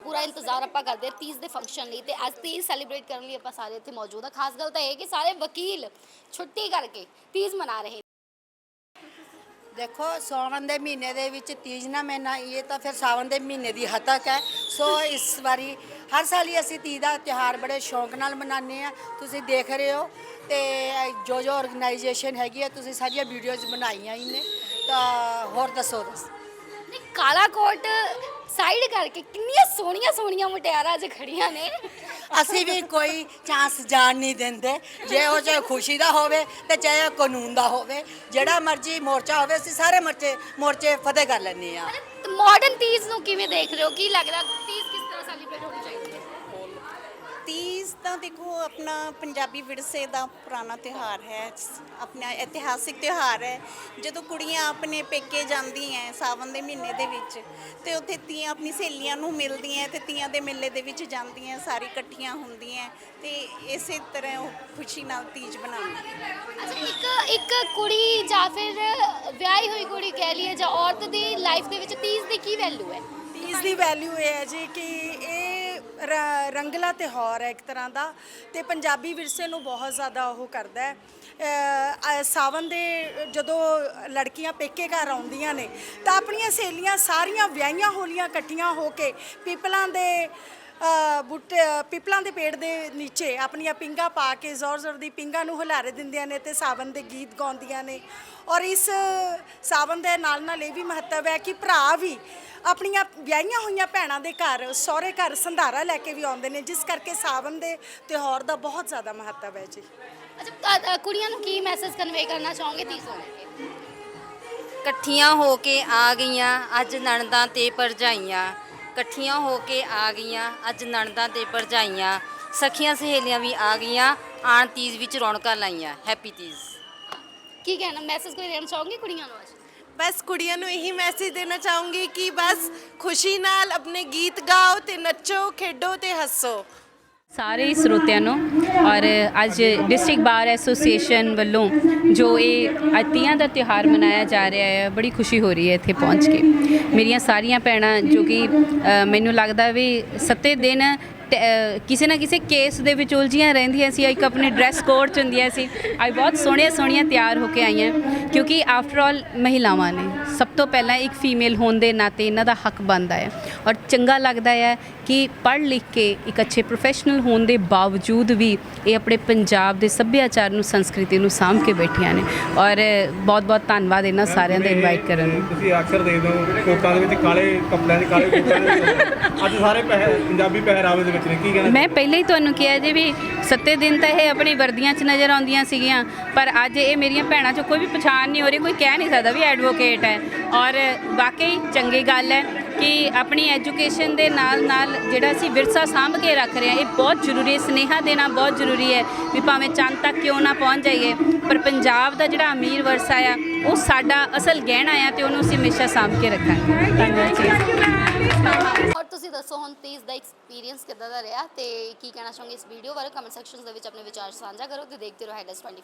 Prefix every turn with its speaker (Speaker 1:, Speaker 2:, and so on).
Speaker 1: ਪੂਰਾ ਇੰਤਜ਼ਾਰ ਆਪਾਂ ਕਰਦੇ ਆ 30 ਦੇ ਫੰਕਸ਼ਨ ਲਈ ਤੇ ਅੱਜ 30 ਸੈਲੀਬ੍ਰੇਟ ਕਰਨ ਲਈ ਆਪਾਂ ਸਾਰੇ ਇੱਥੇ ਮੌਜੂਦ ਆ ਖਾਸ ਗੱਲ ਤਾਂ ਇਹ ਕਿ ਸਾਰੇ ਵਕੀਲ ਛੁੱਟੀ ਕਰਕੇ 30 ਮਨਾ ਰਹੇ
Speaker 2: ਦੇਖੋ, ਸਾਵਣ ਦੇ ਮਹੀਨੇ ਦੇ ਵਿੱਚ ਤੀਜ ਨਾ ਮਹੀਨਾ ਇਹ ਤਾਂ ਫਿਰ ਸਾਵਣ ਦੇ ਮਹੀਨੇ ਦੀ ਹਤਕ ਹੈ। ਸੋ ਇਸ ਵਾਰੀ ਹਰ ਸਾਲ ਹੀ ਅਸੀਂ ਤੀਜ ਦਾ ਤਿਉਹਾਰ ਬੜੇ ਸ਼ੌਂਕ ਨਾਲ ਮਨਾਉਂਦੇ ਆ ਤੁਸੀਂ ਦੇਖ ਰਹੇ ਹੋ ਤੇ ਜੋ ਜੋ ਆਰਗੇਨਾਈਜੇਸ਼ਨ ਹੈਗੀ ਹੈ ਤੁਸੀਂ ਸਾਰੀਆਂ ਵੀਡੀਓਜ਼ ਬਣਾਈਆਂ ਹੀ ਨੇ ਤਾਂ ਹੋਰ ਦੱਸੋ, ਦੱਸ।
Speaker 1: ਨਹੀਂ, ਕਾਲਾ ਕੋਟ ਸਾਈਡ ਕਰਕੇ ਕਿੰਨੀਆਂ ਸੋਹਣੀਆਂ ਸੋਹਣੀਆਂ ਮੁਟਿਆਰਾਂ ਅੱਜ ਖੜੀਆਂ ਨੇ।
Speaker 2: ਅਸੀਂ ਵੀ ਕੋਈ ਚਾਂਸ ਜਾਣ ਨਹੀਂ ਦਿੰਦੇ। ਜੇ ਉਹ ਚਾਹੇ ਖੁਸ਼ੀ ਦਾ ਹੋਵੇ ਤੇ ਚਾਹੇ ਉਹ ਕਾਨੂੰਨ ਦਾ ਹੋਵੇ, ਜਿਹੜਾ ਮਰਜ਼ੀ ਮੋਰਚਾ ਹੋਵੇ, ਅਸੀਂ ਸਾਰੇ ਮੋਰਚੇ ਮੋਰਚੇ ਫਤਿਹ ਕਰ ਲੈਂਦੇ ਆ
Speaker 1: ਮਾਡਰਨ 30 ਨੂੰ ਕਿਵੇਂ ਦੇਖ ਰਹੇ ਹੋ? ਕੀ ਲੱਗਦਾ 30 ਕਿਸ ਤਰ੍ਹਾਂ ਸੈਲੀਬ੍ਰੇਟ ਹੋਣੀ ਚਾਹੀਦੀ?
Speaker 3: ਤੀਜ ਤਾਂ ਦੇਖੋ ਆਪਣਾ ਪੰਜਾਬੀ ਵਿਰਸੇ ਦਾ ਪੁਰਾਣਾ ਤਿਉਹਾਰ ਹੈ ਆਪਣਾ ਇਤਿਹਾਸਿਕ ਤਿਉਹਾਰ ਹੈ। ਜਦੋਂ ਕੁੜੀਆਂ ਆਪਣੇ ਪੇਕੇ ਜਾਂਦੀਆਂ ਸਾਵਨ ਦੇ ਮਹੀਨੇ ਦੇ ਵਿੱਚ ਤੇ ਉੱਥੇ ਤੀਆਂ ਆਪਣੀ ਸਹੇਲੀਆਂ ਨੂੰ ਮਿਲਦੀਆਂ ਤੇ ਤੀਆਂ ਦੇ ਮੇਲੇ ਦੇ ਵਿੱਚ ਜਾਂਦੀਆਂ ਸਾਰੀ ਇਕੱਠੀਆਂ ਹੁੰਦੀਆਂ ਤੇ ਇਸੇ ਤਰ੍ਹਾਂ ਉਹ ਖੁਸ਼ੀ ਨਾਲ ਤੀਜ ਮਨਾਉਂਦੀਆਂ
Speaker 1: ਅੱਛਾ ਇੱਕ ਇੱਕ ਕੁੜੀ ਜਾਂ ਫਿਰ ਵਿਆਹੀ ਹੋਈ ਕੁੜੀ ਕਹਿ ਲਈਏ ਜਾਂ ਔਰਤ ਦੀ ਲਾਈਫ ਦੇ ਵਿੱਚ 30 ਦੀ ਕੀ ਵੈਲਿਊ ਹੈ?
Speaker 4: ਤੀਜ ਦੀ ਵੈਲਿਊ ਇਹ ਹੈ ਜੀ ਕਿ ਇਹ ਰ- ਰੰਗਲਾ ਤਿਉਹਾਰ ਹੈ ਇੱਕ ਤਰ੍ਹਾਂ ਦਾ ਤੇ ਪੰਜਾਬੀ ਵਿਰਸੇ ਨੂੰ ਬਹੁਤ ਜ਼ਿਆਦਾ ਉਹ ਕਰਦਾ ਹੈ। ਅ, ਅ, ਸਾਵਨ ਦੇ ਜਦੋਂ ਲੜਕੀਆਂ ਪੇਕੇ ਘਰ ਆਉਂਦੀਆਂ ਨੇ ਤਾਂ ਆਪਣੀਆਂ ਸਹੇਲੀਆਂ ਸਾਰੀਆਂ ਵਿਆਹੀਆਂ ਹੋਲੀਆਂ ਇਕੱਠੀਆਂ ਹੋ ਕੇ ਪੀਪਲਾਂ ਦੇ ਬੂਟੇ ਪਿਪਲਾਂ ਦੇ ਪੇੜ ਦੇ ਨੀਚੇ ਆਪਣੀਆਂ ਪਿੰਗਾ ਪਾ ਕੇ ਜ਼ੋਰ ਜ਼ੋਰ ਦੀ ਪਿੰਗਾ ਨੂੰ ਹੁਲਾਰੇ ਦਿੰਦੀਆਂ ਨੇ ਤੇ ਸਾਵਨ ਦੇ ਗੀਤ ਗਾਉਂਦੀਆਂ ਨੇ। ਔਰ ਇਸ ਸਾਵਨ ਦੇ ਨਾਲ ਨਾਲ ਇਹ ਵੀ ਮਹੱਤਵ ਹੈ ਕਿ ਭਰਾ ਵੀ ਆਪਣੀਆਂ ਵਿਆਹੀਆਂ ਹੋਈਆਂ ਭੈਣਾਂ ਦੇ ਘਰ ਸਹੁਰੇ ਘਰ ਸੰਧਾਰਾ ਲੈ ਕੇ ਵੀ ਆਉਂਦੇ ਨੇ ਜਿਸ ਕਰਕੇ ਸਾਵਨ ਦੇ ਤਿਉਹਾਰ ਦਾ ਬਹੁਤ ਜ਼ਿਆਦਾ ਮਹੱਤਵ ਹੈ ਜੀ।
Speaker 1: ਅੱਛਾ ਕੁੜੀਆਂ ਨੂੰ ਕੀ ਮੈਸੇਜ ਕਨਵੇ ਕਰਨਾ ਚਾਹੋਗੇ 30 ਨੂੰ
Speaker 5: ਇਕੱਠੀਆਂ ਹੋ ਕੇ ਆ ਗਈਆਂ ਅੱਜ ਨਣਦਾਂ ਤੇ ਭਰਜਾਈਆਂ। ਇਕੱਠੀਆਂ ਹੋ ਕੇ ਆ ਗਈਆਂ ਅੱਜ ਨਣਦਾਂ ਤੇ ਭਰਜਾਈਆਂ ਸਖੀਆਂ ਸਹੇਲੀਆਂ ਵੀ ਆ ਗਈਆਂ ਆਣ ਤੀਜ ਵਿੱਚ ਰੌਣਕਾਂ ਲਾਈਆਂ ਹੈਪੀ ਤੀਜ।
Speaker 1: ਕੀ ਕਹਿਣਾ ਮੈਸੇਜ ਕੋਈ ਦੇਣਾ ਚਾਹੋਗੇ ਕੁੜੀਆਂ ਨੂੰ ਅੱਜ?
Speaker 6: ਬਸ ਕੁੜੀਆਂ ਨੂੰ ਇਹੀ ਮੈਸੇਜ ਦੇਣਾ ਚਾਹੂੰਗੀ ਕਿ ਬਸ ਖੁਸ਼ੀ ਨਾਲ ਆਪਣੇ ਗੀਤ ਗਾਓ ਤੇ ਨੱਚੋ ਖੇਡੋ ਤੇ ਹੱਸੋ।
Speaker 7: ਸਾਰੇ ਹੀ ਸਰੋਤਿਆਂ ਨੂੰ। ਔਰ ਅੱਜ ਡਿਸਟ੍ਰਿਕਟ ਬਾਰ ਐਸੋਸੀਏਸ਼ਨ ਵੱਲੋਂ ਜੋ ਇਹ ਅੱਜ ਤੀਆਂ ਦਾ ਤਿਉਹਾਰ ਮਨਾਇਆ ਜਾ ਰਿਹਾ ਹੈ, ਬੜੀ ਖੁਸ਼ੀ ਹੋ ਰਹੀ ਹੈ ਇੱਥੇ ਪਹੁੰਚ ਕੇ। ਮੇਰੀਆਂ ਸਾਰੀਆਂ ਭੈਣਾਂ, ਜੋ ਕਿ ਮੈਨੂੰ ਲੱਗਦਾ ਵੀ ਸੱਤੇ ਦਿਨ ਕਿਸੇ ਨਾ ਕਿਸੇ ਕੇਸ ਦੇ ਵਿੱਚ ਉਲਝੀਆਂ ਰਹਿੰਦੀਆਂ ਸੀ, ਇੱਕ ਆਪਣੇ ਡਰੈਸ ਕੋਡ ਚ ਹੁੰਦੀਆਂ ਸੀ। ਅੱਜ ਬਹੁਤ ਸੋਹਣੀਆਂ ਸੋਹਣੀਆਂ ਤਿਆਰ ਹੋ ਕੇ ਆਈਆਂ, ਕਿਉਂਕਿ ਆਫਟਰ ਆਲ ਮਹਿਲਾਵਾਂ ਨੇ, ਸਭ ਤੋਂ ਪਹਿਲਾਂ ਇੱਕ ਫੀਮੇਲ ਹੋਣ ਦੇ ਨਾਤੇ ਇਹਨਾਂ ਦਾ ਹੱਕ ਬਣਦਾ ਹੈ। ਔਰ ਚੰਗਾ ਲੱਗਦਾ ਹੈ ਕਿ ਪੜ੍ਹ ਲਿਖ ਕੇ ਇੱਕ ਅੱਛੇ ਪ੍ਰੋਫੈਸ਼ਨਲ ਹੋਣ ਦੇ ਬਾਵਜੂਦ ਵੀ ਇਹ ਆਪਣੇ ਪੰਜਾਬ ਦੇ ਸੱਭਿਆਚਾਰ ਨੂੰ, ਸੰਸਕ੍ਰਿਤੀ ਨੂੰ ਸਾਂਭ ਕੇ ਬੈਠੀਆਂ ਨੇ। ਔਰ ਬਹੁਤ ਬਹੁਤ ਧੰਨਵਾਦ ਇਹਨਾਂ ਸਾਰਿਆਂ ਦਾ ਇਨਵਾਈਟ ਕਰਨ ਨੂੰ।
Speaker 8: ਤੁਸੀਂ ਅਕਸਰ ਦੇਖਦੇ ਹੋ ਕੋਟਾਂ ਦੇ ਵਿੱਚ ਕਾਲੇ ਕੱਪੜਿਆਂ ਦੇ, ਕਾਲੇ ਕੋਟਾਂ ਦੇ ਅੱਜ ਸਾਰੇ ਪੰਜਾਬੀ ਪਹਿਰਾਵੇ ਦੇ ਵਿੱਚ ਨੇ? ਕੀ ਕਹਿਣਾ
Speaker 7: ਮੈਂ ਪਹਿਲਾਂ ਹੀ ਤੁਹਾਨੂੰ ਕਿਹਾ ਜੀ ਵੀ ਸੱਤੇ ਦਿਨ ਤਾਂ ਇਹ ਆਪਣੀ ਵਰਦੀਆਂ 'ਚ ਨਜ਼ਰ ਆਉਂਦੀਆਂ ਸੀਗੀਆਂ, ਪਰ ਅੱਜ ਇਹ ਮੇਰੀਆਂ ਭੈਣਾਂ 'ਚੋਂ ਕੋਈ ਵੀ ਪਛਾਣ ਨਹੀਂ ਹੋ ਰਹੀ, ਕੋਈ ਕਹਿ ਨਹੀਂ ਸਕਦਾ ਵੀ ਐਡਵੋਕੇਟ ਹੈ। ਔਰ ਵਾਕਈ ਚੰਗੀ ਗੱਲ ਹੈ ਕਿ ਆਪਣੀ ਐਜੂਕੇਸ਼ਨ ਦੇ ਨਾਲ ਨਾਲ ਜਿਹੜਾ ਅਸੀਂ ਵਿਰਸਾ ਸਾਂਭ ਕੇ ਰੱਖ ਰਹੇ ਹਾਂ, ਇਹ ਬਹੁਤ ਜ਼ਰੂਰੀ ਹੈ, ਸਨੇਹਾ ਦੇਣਾ ਬਹੁਤ ਜ਼ਰੂਰੀ ਹੈ ਵੀ ਭਾਵੇਂ ਚੰਦ ਤੱਕ ਕਿਉਂ ਨਾ ਪਹੁੰਚ ਜਾਈਏ, ਪਰ ਪੰਜਾਬ ਦਾ ਜਿਹੜਾ ਅਮੀਰ ਵਿਰਸਾ ਆ, ਉਹ ਸਾਡਾ ਅਸਲ ਗਹਿਣਾ ਆ ਤੇ ਉਹਨੂੰ ਅਸੀਂ ਹਮੇਸ਼ਾ ਸਾਂਭ ਕੇ ਰੱਖਾਂਗੇ। ਧੰਨਵਾਦ ਜੀ।
Speaker 1: ਦੱਸੋ ਹੁਣ 30 ਦਾ ਐਕਸਪੀਰੀਅੰਸ ਕਿੱਦਾਂ ਦਾ ਰਿਹਾ ਤੇ ਕੀ ਕਹਿਣਾ ਚਾਹੋਗੇ ਇਸ ਵੀਡੀਓ ਬਾਰੇ? ਕਮੈਂਟ ਸੈਕਸ਼ਨ ਦੇ ਵਿੱਚ ਆਪਣੇ ਵਿਚਾਰ ਸਾਂਝਾ ਕਰੋ ਤੇ ਦੇਖਦੇ ਰਹੋ ਹੈਡਸ 24